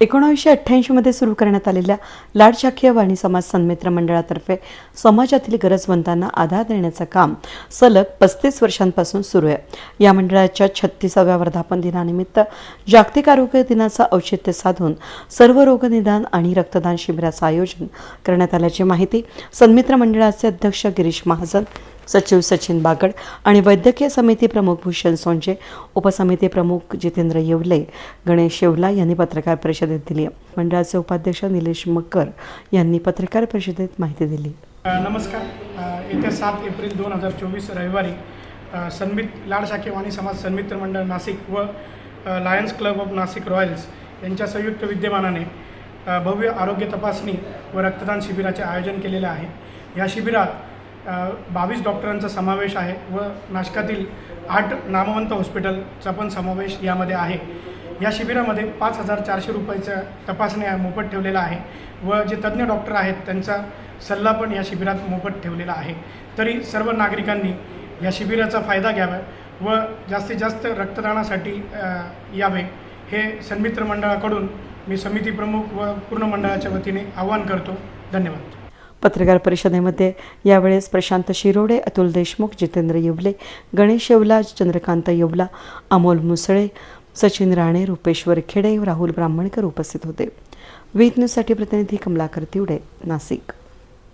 एकोणावीसशे अठ्ठ्याऐंशीमध्ये सुरू करण्यात आलेल्या लाडशाखीय वाणी समाज सन्मित्र मंडळातर्फे समाजातील गरजवंतांना आधार देण्याचं काम सलग पस्तीस वर्षांपासून सुरू आहे. या मंडळाच्या छत्तीसाव्या वर्धापन दिनानिमित्त जागतिक आरोग्य दिनाचं औचित्य साधून सर्व रोगनिदान आणि रक्तदान शिबिराचं आयोजन करण्यात आल्याची माहिती सन्मित्र मंडळाचे अध्यक्ष गिरीश महाजन सचिव सचिन बागड आणि वैद्यकीय समिती प्रमुख भूषण सोंजे उपसमिती प्रमुख जितेंद्र येवले गणेश येवला यांनी पत्रकार परिषदेत दिली. मंडळाचे उपाध्यक्ष निलेश मक्कर यांनी पत्रकार परिषदेत माहिती दिली. नमस्कार. येत्या सात एप्रिल दोन हजार चोवीस रविवारी सन्मित लाडशाखेवाणी समाज सन्मित्र मंडळ नाशिक व lions club of Nashik royals यांच्या संयुक्त विद्यमानाने भव्य आरोग्य तपासणी व रक्तदान शिबिराचे आयोजन केलेले आहे. या शिबिरात बावीस डॉक्टरांचा समावेश आहे व नाशकातील आठ नामवंत हॉस्पिटलचा पण समावेश यामध्ये आहे. या शिबिरामध्ये पाच हजार चारशे रुपयाच्या तपासण्या मोफत ठेवलेला आहे व जे तज्ज्ञ डॉक्टर आहेत त्यांचा सल्ला पण या शिबिरात मोफत ठेवलेला आहे. तरी सर्व नागरिकांनी या शिबिराचा फायदा घ्यावा व जास्तीत जास्त रक्तदानासाठी यावे हे सन्मित्र मंडळाकडून मी समिती प्रमुख व पूर्ण मंडळाच्या वतीने आवाहन करतो. धन्यवाद. पत्रकार परिषदेमध्ये यावेळेस प्रशांत शिरोडे अतुल देशमुख जितेंद्र येवले गणेश येवला चंद्रकांत येवला अमोल मुसळे सचिन राणे रुपेश्वर खेडे राहुल ब्राह्मणकर उपस्थित होते. वीज न्यूजसाठी प्रतिनिधी कमलाकर तिवडे नाशिक.